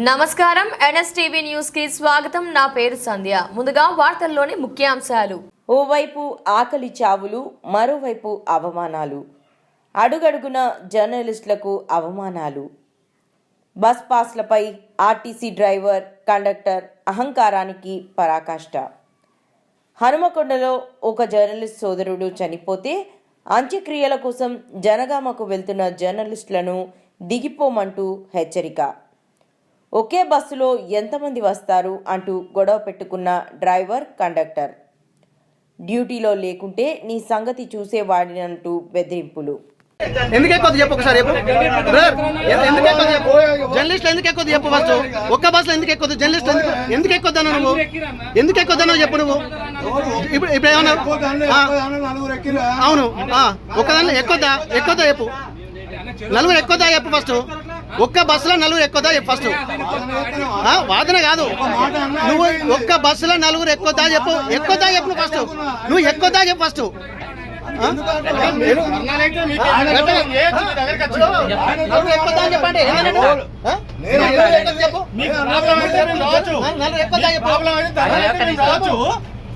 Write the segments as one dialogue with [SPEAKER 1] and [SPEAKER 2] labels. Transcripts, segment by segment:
[SPEAKER 1] నమస్కారం. ఎన్ఎస్టీవీ న్యూస్కి స్వాగతం. నా పేరు సంధ్య. ముందుగా వార్తల్లోని ముఖ్యాంశాలు.
[SPEAKER 2] ఓవైపు ఆకలి చావులు మరోవైపు అవమానాలు. అడుగడుగున జర్నలిస్టులకు అవమానాలు. బస్ పాస్లపై ఆర్టీసీ డ్రైవర్ కండక్టర్ అహంకారానికి పరాకాష్ట. హనుమకొండలో ఒక జర్నలిస్ట్ సోదరుడు చనిపోతే అంత్యక్రియల కోసం జనగామకు వెళ్తున్న జర్నలిస్టులను దిగిపోమంటూ హెచ్చరిక. ఒకే బస్సులో ఎంతమంది వస్తారు అంటూ గొడవ పెట్టుకున్న డ్రైవర్ కండక్టర్. డ్యూటీలో లేకుంటే నీ సంగతి చూసేవాడినంటూ బెదిరింపులు.
[SPEAKER 3] ఎందుకు ఎక్కువ చెప్పు ఒకసారి చెప్పు. ఎందుకు ఎక్కువ చెప్పు? జర్నలిస్ట్ ఎందుకు ఎక్కువ చెప్పు ఫస్ట్ ఒక్క బస్సులో ఎందుకు ఎక్కువ జర్నలిస్ట్ ఎందుకు ఎందుకు ఎక్కువ నువ్వు? ఎందుకు ఎక్కువ చెప్పు నువ్వు? ఇప్పుడు ఇప్పుడు ఏమన్నా? అవును. ఆ, ఒక్కదాన్ని ఎక్కువ ఎక్కువదా? చెప్పు. నలుగురు ఎక్కువ చెప్పు ఫస్ట్ ఒక్క బస్సులో నలుగురు ఎక్కువదా చెప్పు ఫస్ట్ ఆ, వాదన కాదు. నువ్వు ఒక్క బస్సులో నలుగురు ఎక్కువదా చెప్పు. ఎక్కువదా చెప్పు ఫస్ట్ నువ్వు ఎక్కువదా చెప్పు ఫస్ట్ చెప్పండి చెప్పు.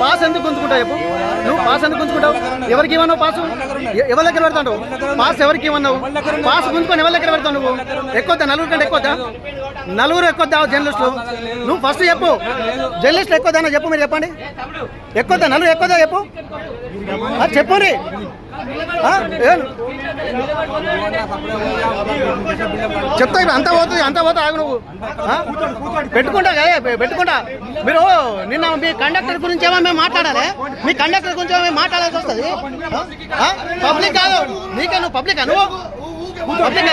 [SPEAKER 3] పాస్ ఎందుకు గుంజుకుంటావు చెప్పు? నువ్వు పాస్ ఎందుకు గుంజుకుంటావు? ఎవరికి ఇవ్వన్నావు పాసు? ఎవరి దగ్గర పెడతాడు పాస్ ఎవరికి ఇవ్వన్నావు పాస్ గుంజుకొని ఎవరి దగ్గర పెడతావు నువ్వు? ఎక్కువద్దా? నలుగురు కంటే ఎక్కువద్దా? నలుగురు ఎక్కువద్దా జర్నలిస్టులు? నువ్వు ఫస్ట్ చెప్పు. జర్నలిస్టులు ఎక్కువదా చెప్పు మీరు చెప్పండి. ఎక్కువద్దా? నలుగురు ఎక్కువదా చెప్పు. చెప్పు రే ఆ, చెప్తా ఇప్పుడు అంతా పోతుంది అంతా పోతా ఆగు నువ్వు. ఆ? పెట్టుకుంటా కదా పెట్టుకుంటా. మీరు నిన్న మీ కండక్టర్ గురించి ఏమో మేము మాట్లాడాలి. మీ కండక్టర్ గురించి మేము మాట్లాడాల్సి వస్తుంది. పబ్లిక్ కాదు. నీకే నువ్వు పబ్లిక్ నువ్వు? పబ్లికా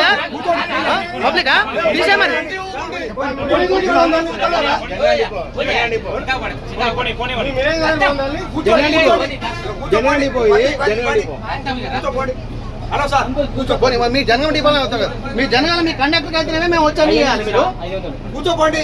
[SPEAKER 3] పబ్లికా తీసే మరి. పోనీ, మరి మీ జనగం డిపోలో అవుతారు మీ జనగాల మీ కండక్టర్ అయితే మేము వచ్చాము మీరు.
[SPEAKER 4] కూర్చోపోండి